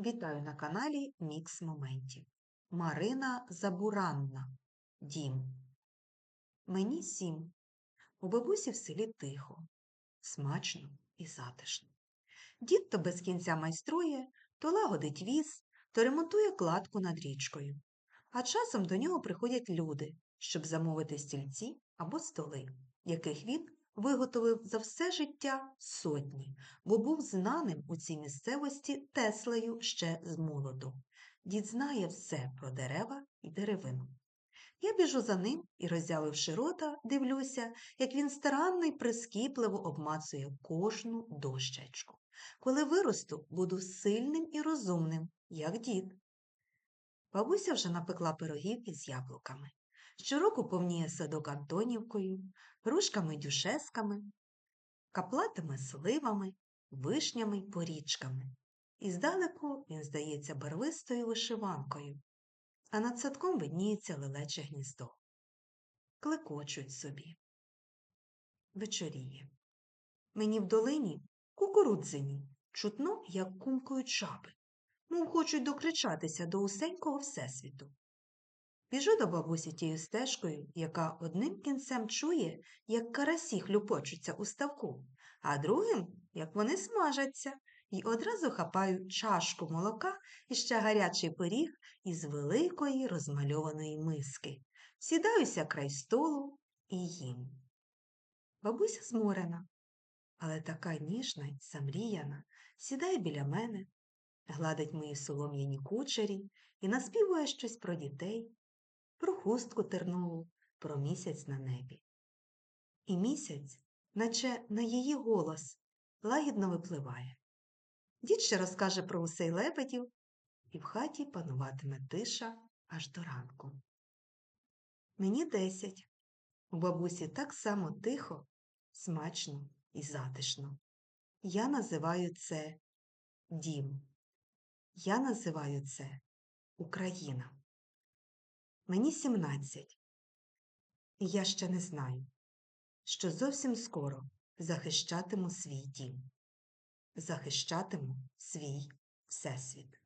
Вітаю на каналі Мікс Моментів. Марина Забуранна. Дім. Мені сім. У бабусі в селі тихо, смачно і затишно. Дід то без кінця майструє, то лагодить віз, то ремонтує кладку над річкою. А часом до нього приходять люди, щоб замовити стільці або столи, яких він виготовив за все життя сотні, бо був знаним у цій місцевості Теслею ще з молоду. Дід знає все про дерева і деревину. Я біжу за ним і, роззявивши рота, дивлюся, як він старанно й прискіпливо обмацує кожну дощечку. Коли виросту, буду сильним і розумним, як дід. Бабуся вже напекла пирогів із яблуками. Щороку повніє садок Антонівкою, грушками й дюшесками, каплатими сливами, вишнями й порічками. І здалеку він здається барвистою вишиванкою, а над садком видніється лелече гніздо. Клекочуть собі. Вечоріє. Мені в долині кукурудзині чутно, як кумкають жаби, мов хочуть докричатися до усенького всесвіту. Біжу до бабусі тією стежкою, яка одним кінцем чує, як карасі хлюпочуться у ставку, а другим, як вони смажаться, і одразу хапаю чашку молока і ще гарячий пиріг із великої розмальованої миски. Сідаюся край столу і їм. Бабуся зморена, але така ніжна й замріяна, сідає біля мене, гладить мої солом'яні кучері і наспівує щось про дітей, про хустку тернову, про місяць на небі. І місяць, наче на її голос, лагідно випливає. Дід ще розкаже про усей лебедів, і в хаті пануватиме тиша аж до ранку. Мені десять. У бабусі так само тихо, смачно і затишно. Я називаю це дім. Я називаю це Україна. Мені сімнадцять. І я ще не знаю, що зовсім скоро захищатиму свій дім, захищатиму свій всесвіт.